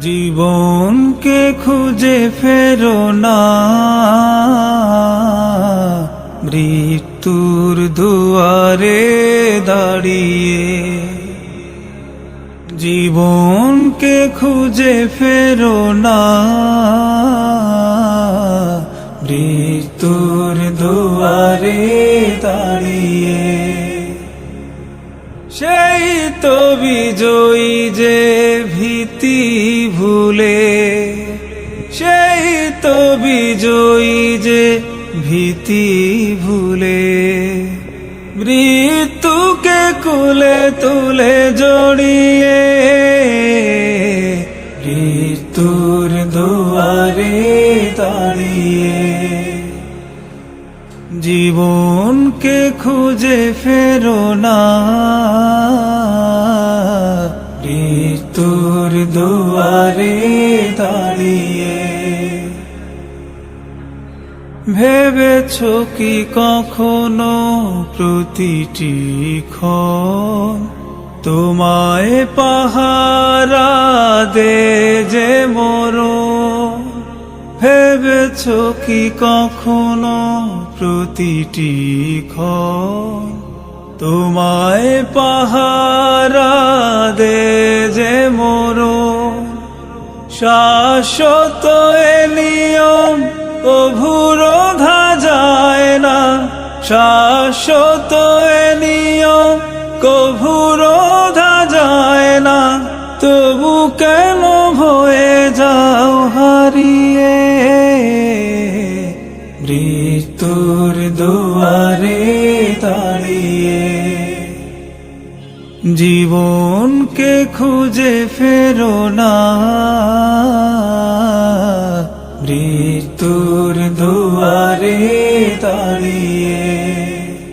জীবনকে খুঁজে ফেরো না। মৃত্যুর দুয়ারে দাঁড়িয়ে জীবনকে খুঁজে ফেরো না। মৃত্যুর দুয়ারে দাঁড়িয়ে সেই তো বিজয়ী যে ভীতি ভুলে, সেই তো বিজয়ী যে ভীতি ভুলে। মৃত্যুকে কুলে তুলে জড়িয়ে, মৃত্যুর দুয়ারে দাঁড়িয়ে। জীবনকে খুঁজে ফেরো না। মৃত্যুর দুয়ারে দাঁড়িয়ে। ভেবেছ কি কখনো প্রতিটি তোমায় পাহারা দে যে মরণ? ভেবেছ কি কখনো প্রতিটি ক্ষণ তোমায় পাহারা দে শাশ্বত এ নিয়ম অভুরোধা যায় না। শাশ্বত এ নিয়ম কভুরোধা যায় না। তবু কেন ভয়ে যাও হারিয়ে? মৃত্যুর দুয়ারে দাঁড়িয়ে। জীবনকে খুঁজে ফেরো না। মৃত্যুর দুয়ারে দাঁড়িয়ে